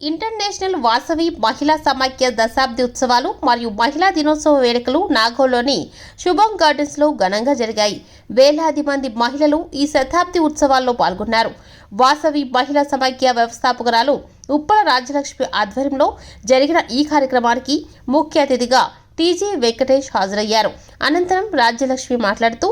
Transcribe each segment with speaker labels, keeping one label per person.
Speaker 1: International Vasavi మహిళా సమాఖ్య దశాబ్ది ఉత్సవాలు మరియు మహిళా దినోత్సవ వేడుకలు నాగోలోని శుభం గార్డెన్స్లో ఘనంగా జరిగాయి. వేలాది మంది మహిళలు ఈ శతాబ్ది ఉత్సవాల్లో పాల్గొన్నారు. వాసవి మహిళా సమాఖ్య వ్యవస్థాపకురాలు ఉప్పల రాజ్యలక్ష్మి ఆధ్వర్యంలో జరిగిన ఈ కార్యక్రమానికి ముఖ్య అతిథిగా టీజీ వెంకటేష్ హాజరయ్యారు. అనంతరం రాజ్యలక్ష్మి మాట్లాడుతూ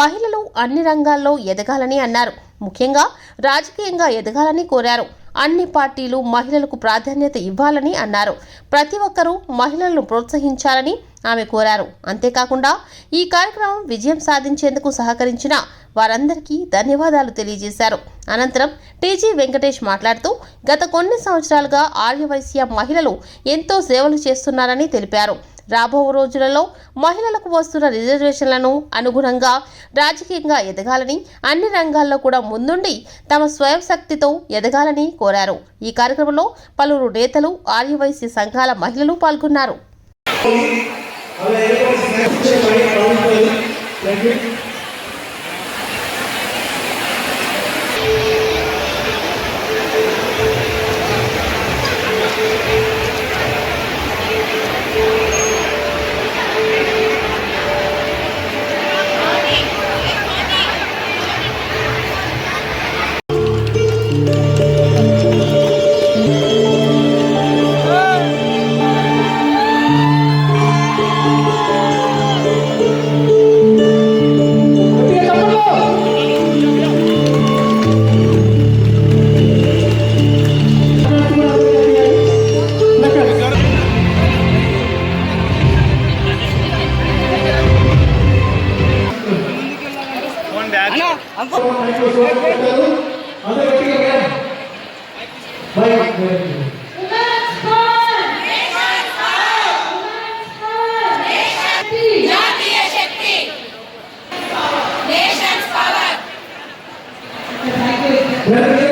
Speaker 1: మహిళలు అన్ని రంగాల్లో ఎదగాలని అన్నారు. ముఖ్యంగా రాజకీయంగా ఎదగాలని కోరారు. అన్ని పార్టీలు మహిళలకు ప్రాధాన్యత ఇవ్వాలని అన్నారు. ప్రతి ఒక్కరూ మహిళలను ప్రోత్సహించాలని ఆమె కోరారు. అంతేకాకుండా ఈ కార్యక్రమం విజయం సాధించేందుకు సహకరించిన వారందరికీ ధన్యవాదాలు తెలియజేశారు. అనంతరం టీజీ వెంకటేష్ మాట్లాడుతూ గత కొన్ని సంవత్సరాలుగా ఆర్యవైశ్య మహిళలు ఎంతో సేవలు చేస్తున్నారని తెలిపారు. రాబో రోజులలో మహిళలకు వస్తున్న రిజర్వేషన్లను అనుగుణంగా రాజకీయంగా ఎదగాలని అన్ని రంగాల్లో కూడా ముందుండి తమ స్వయం శక్తితో ఎదగాలని కోరారు. ఈ కార్యక్రమంలో పలువురు నేతలు ఆర్యవైశ్య సంఘాల మహిళలు పాల్గొన్నారు.
Speaker 2: Yeah.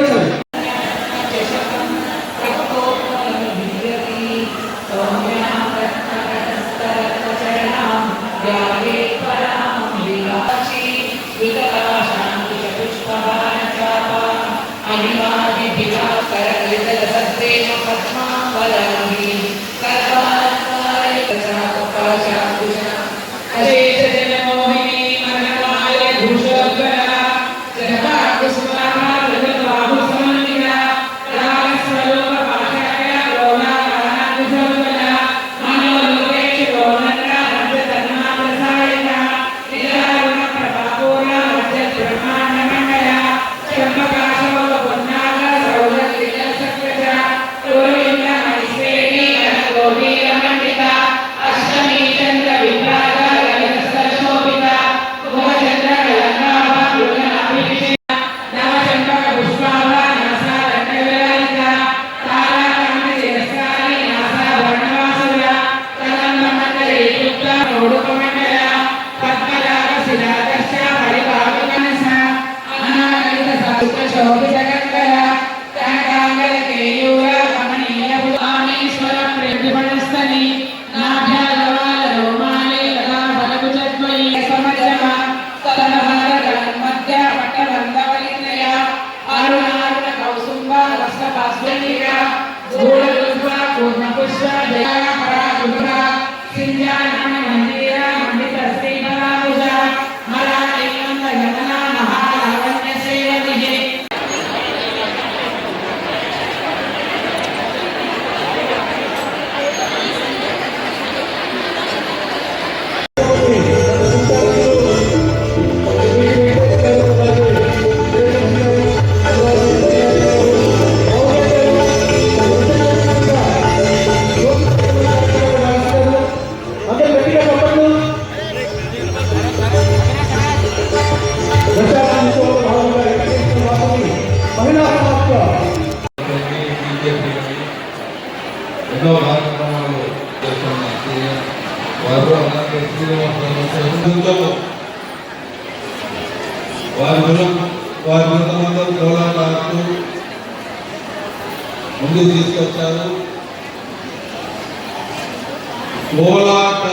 Speaker 2: పోరాట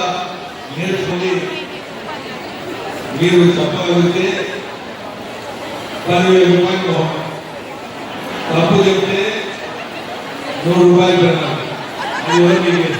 Speaker 2: నేర్చుకుని మీరు చెప్పగలిగితే పదివేల రూపాయలు తప్పు చెప్తే
Speaker 3: నూరు రూపాయలు పెడతాను అది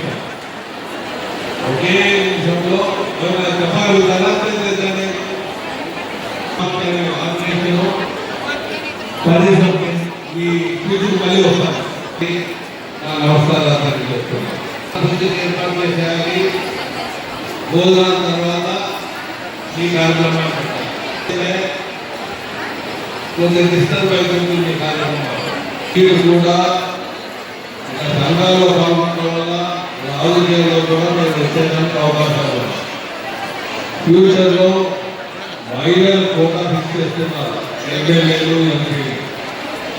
Speaker 3: భోజనం తర్వాత ఈ కార్యక్రమం కొంచెం డిస్టర్బ్ అవుతుంది ఈ కార్యక్రమం మీరు కూడా సంఘాల్లో పాల్గొనడం వల్ల రాజకీయాల్లో కూడా మేము వచ్చేదానికి అవకాశాలు ఫ్యూచర్లో మహిళలు కూడా ఫిక్స్ చేస్తున్నారు. ఎమ్మెల్యేలు ఎంపీలు.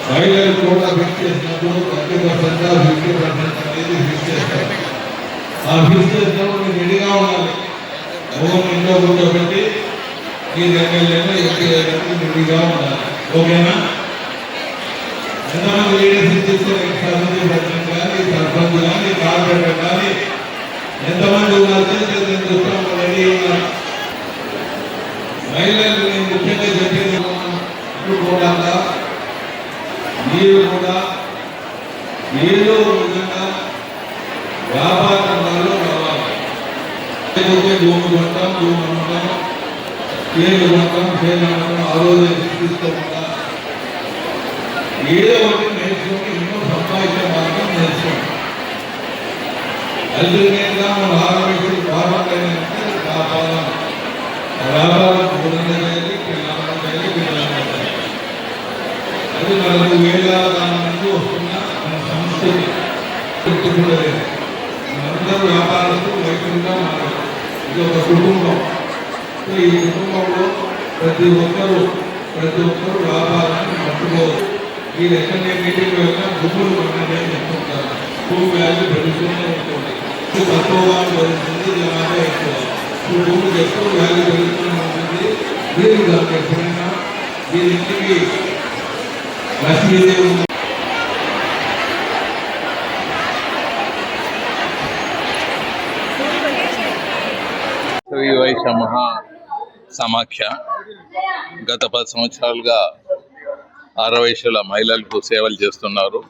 Speaker 3: మహిళలు కూడా ఫిక్స్ చేసినప్పుడు థర్టీ పర్సెంట్ ఫిఫ్టీ పర్సెంట్ అనేది ఫిక్స్ చేస్తారు. ఆ ఫిక్స్ చేసినప్పుడు మీరు రెడీగా ఉండాలి. మోహన్ ఇంట్లో కూర్చోబెట్టి ఈ ఎమ్మెల్యేలు ఎంపీ రెడీగా ఉండాలి. ఓకేనా? ఎంతమంది లీడర్షిప్ తీసుకుని సర్పంచ్ ప్రెసిడెంట్ కానీ సర్పంచ్ కానీ కార్పొరేటర్ కానీ ఎంతమంది ఉన్నారు చేసేది నేను చూస్తాను రెడీ ఉన్నారు. మహిళలు నేను ముఖ్యంగా చెప్పేది కూడా మీరు కూడా ఏదో ఒక విధంగా వ్యాపార రంగాల్లో రావాలి లేకపోతే భూమి కొంటాం పేరు పేరు ఏదో ఒకటి నేర్చుకుని ఎన్నో సంపాదించే మార్గం నేర్చుకోండి అల్టిమేట్గా మనం ఆరోగ్యం వ్యాపారం వ్యాపారం ప్రతి ఒక్కరూ ప్రతి ఒక్కరూ వ్యాపారాన్ని పట్టుకోవచ్చు మీరు ఎక్కడ మీటింగ్ వెళ్ళినా గుమ్ములు కొనండి అని చెప్తుంటారు భూమి వాల్యూ పెరుగుతూనే ఉంటుంది ఇది తక్కువగా పెరుగుతుంది జనాభా ఎక్కువ ఇప్పుడు భూమికి ఎక్కువ వాల్యూ పెరుగుతూనే ఉంటుంది మీరు దానికి ఎప్పుడైనా మీరు ఇంటికి లక్ష్మీదేవి ఉన్న
Speaker 4: శ్రీ వైశ్య మహా సమాఖ్య గత పది సంవత్సరాలుగా ఆరవయసుల మహిళలకు సేవలు చేస్తున్నారు.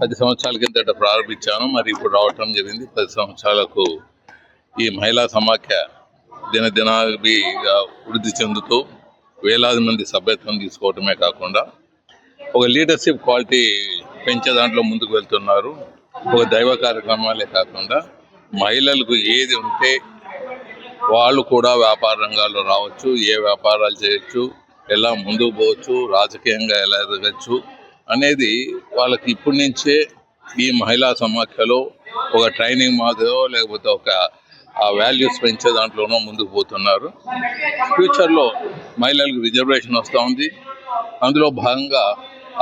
Speaker 4: పది సంవత్సరాల కిందట ప్రారంభించాను మరి ఇప్పుడు రావటం జరిగింది. పది సంవత్సరాలకు ఈ మహిళా సమాఖ్య దినదినాభిగా వృద్ధి చెందుతూ వేలాది మంది సభ్యత్వం తీసుకోవటమే కాకుండా ఒక లీడర్షిప్ క్వాలిటీ పెంచే దాంట్లో ముందుకు వెళ్తున్నారు. ఒక దైవ కార్యక్రమాలే కాకుండా మహిళలకు ఏది ఉంటే వాళ్ళు కూడా వ్యాపార రంగాల్లో రావచ్చు ఏ వ్యాపారాలు చేయొచ్చు ఎలా ముందుకు పోవచ్చు రాజకీయంగా ఎలా ఎదగచ్చు అనేది వాళ్ళకి ఇప్పటి నుంచే ఈ మహిళా సమాఖ్యలో ఒక ట్రైనింగ్ మాదిరో లేకపోతే ఒక ఆ వాల్యూస్ పెంచే దాంట్లోనో ముందుకు పోతున్నారు. ఫ్యూచర్లో మహిళలకు రిజర్వేషన్ వస్తూ ఉంది. అందులో భాగంగా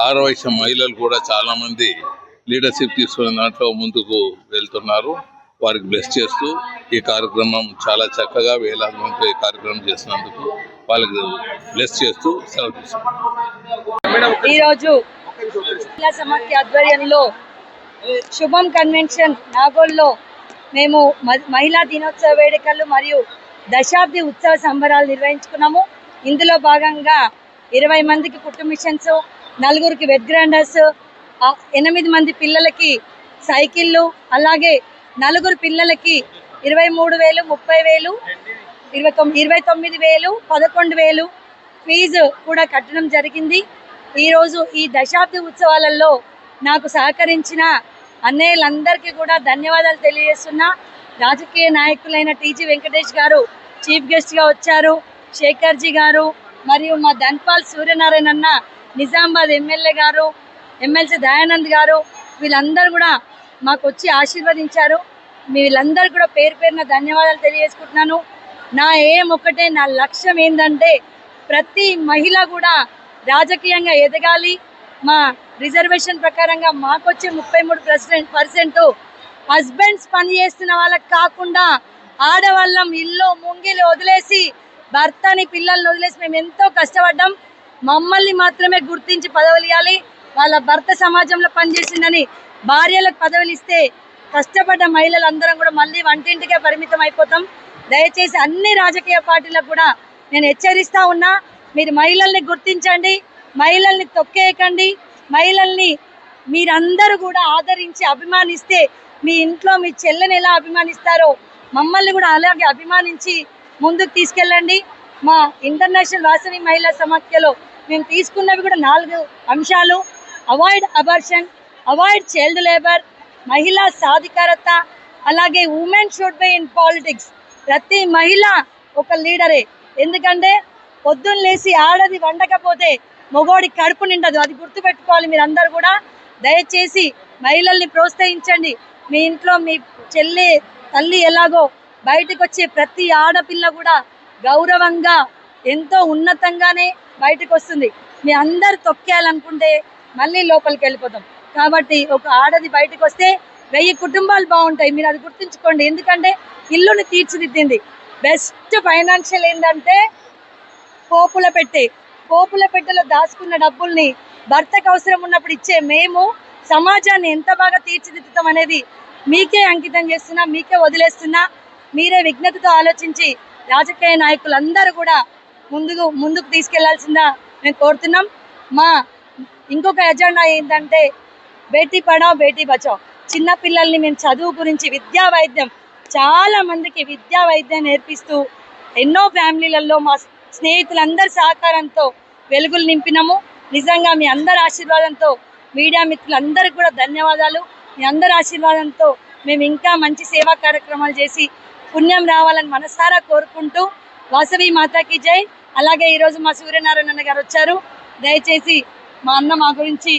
Speaker 4: ఆరో వయసు మహిళలు కూడా చాలామంది లీడర్షిప్ తీసుకునే దాంట్లో ముందుకు వెళ్తున్నారు. వారికి బ్లెస్ చేస్తూ ఈ కార్యక్రమం చాలా చక్కగా వేలాది మంది ఈ కార్యక్రమం చేసినందుకు వాళ్ళకి బ్లెస్ చేస్తూ సెలవు తీసుకుంటాం
Speaker 5: ఈరోజు సమాఖ్య ఆధ్వర్యంలో శుభం కన్వెన్షన్ నాగోల్లో మేము మహిళా దినోత్సవ వేడుకలు మరియు దశాబ్ది ఉత్సవ సంబరాలు నిర్వహించుకున్నాము. ఇందులో భాగంగా ఇరవై మందికి కుట్టు మిషన్స్ నలుగురికి వెడ్ గ్రాండర్స్ ఎనిమిది మంది పిల్లలకి సైకిళ్ళు అలాగే నలుగురు పిల్లలకి ఇరవై మూడు వేలు ముప్పై వేలు ఇరవై తొమ్మిది ఇరవై తొమ్మిది వేలు పదకొండు వేలు ఫీజు కూడా కట్టడం జరిగింది. ఈరోజు ఈ దశాబ్ది ఉత్సవాలలో నాకు సహకరించిన అన్నయ్యలందరికీ కూడా ధన్యవాదాలు తెలియజేస్తున్నా. రాజకీయ నాయకులైన టీజీ వెంకటేష్ గారు చీఫ్ గెస్ట్గా వచ్చారు. శేఖర్జీ గారు మరియు మా ధన్పాల్ సూర్యనారాయణ అన్న నిజామాబాద్ ఎమ్మెల్యే గారు ఎమ్మెల్సీ దయానంద్ గారు వీళ్ళందరూ కూడా మాకు వచ్చి ఆశీర్వదించారు. మీ వీళ్ళందరూ కూడా పేరు పేరున ధన్యవాదాలు తెలియజేసుకుంటున్నాను. నా ఏం ఒకటే నా లక్ష్యం ఏంటంటే ప్రతి మహిళ కూడా రాజకీయంగా ఎదగాలి. మా రిజర్వేషన్ ప్రకారంగా మాకు వచ్చే ముప్పై మూడు పర్సెంట్ పర్సెంట్ హస్బెండ్స్ పని చేస్తున్న వాళ్ళకి కాకుండా ఆడవాళ్ళం ఇల్లు ముంగిలు వదిలేసి భర్తని పిల్లల్ని వదిలేసి మేము ఎంతో కష్టపడ్డాం. మమ్మల్ని మాత్రమే గుర్తించి పదవులు ఇవ్వాలి వాళ్ళ భర్త సమాజంలో పనిచేసిందని భార్యలకు పదవులు ఇస్తే కష్టపడ్డ మహిళలందరం కూడా మళ్ళీ వంటింటికే పరిమితం అయిపోతాం. దయచేసి అన్ని రాజకీయ పార్టీలకు కూడా నేను హెచ్చరిస్తా ఉన్నా మీరు మహిళల్ని గుర్తించండి మహిళల్ని తొక్కేయకండి మహిళల్ని
Speaker 6: మీరందరూ కూడా ఆదరించి అభిమానిస్తే మీ ఇంట్లో మీ చెల్లెని ఎలా అభిమానిస్తారో మమ్మల్ని కూడా అలాగే అభిమానించి ముందుకు తీసుకెళ్ళండి. మా ఇంటర్నేషనల్ వాసవి మహిళా సమాఖ్యలో మేము తీసుకున్నవి కూడా నాలుగు అంశాలు. Avoid abortion avoid child labour మహిళా సాధికారత అలాగే women should be in politics ప్రతి మహిళ ఒక లీడరే ఎందుకంటే పొద్దున్న లేచి ఆడది వండకపోతే మగోడి కడుపు నిండదు. అది గుర్తుపెట్టుకోవాలి మీరందరూ కూడా. దయచేసి మహిళల్ని ప్రోత్సహించండి. మీ ఇంట్లో మీ చెల్లి తల్లి ఎలాగో బయటకు వచ్చే ప్రతి ఆడపిల్ల కూడా గౌరవంగా ఎంతో ఉన్నతంగానే బయటకు వస్తుంది మీ అందరు తొక్కేయాలనుకుంటే మళ్ళీ లోపలికి వెళ్ళిపోతాం. కాబట్టి ఒక ఆడది బయటకు వస్తే వెయ్యి కుటుంబాలు బాగుంటాయి. మీరు అది గుర్తుంచుకోండి. ఎందుకంటే ఇల్లుని తీర్చిదిద్దింది. బెస్ట్ ఫైనాన్షియల్ ఏంటంటే పోపుల పెట్టే. పోపుల పెట్టెలో దాచుకున్న డబ్బుల్ని భర్తకు అవసరం ఉన్నప్పుడు ఇచ్చే మేము సమాజాన్ని ఎంత బాగా తీర్చిదిద్దుతాం అనేది మీకే అంకితం చేస్తున్నా మీకే వదిలేస్తున్నా మీరే విజ్ఞతతో ఆలోచించి రాజకీయ నాయకులందరూ కూడా ముందుకు ముందుకు తీసుకెళ్ళాల్సిందా మేము కోరుతున్నాం. మా ఇంకొక ఎజెండా ఏంటంటే బేటీ పడావ్ బేటీ బచావ్. చిన్న పిల్లల్ని మేము చదువు గురించి విద్యా వైద్యం చాలా మందికి విద్యా వైద్యం నేర్పిస్తూ ఎన్నో ఫ్యామిలీలలో మా స్నేహితులందరి సహకారంతో వెలుగులు నింపినాము. నిజంగా మీ అందరి ఆశీర్వాదంతో మీడియా మిత్రులందరికీ కూడా ధన్యవాదాలు. మీ అందరి ఆశీర్వాదంతో మేము ఇంకా మంచి సేవా కార్యక్రమాలు చేసి పుణ్యం రావాలని మనసారా కోరుకుంటూ వాసవి మాతాకి జై. అలాగే ఈరోజు మా సూర్యనారాయణ గారు వచ్చారు. దయచేసి మా అన్న మా గురించి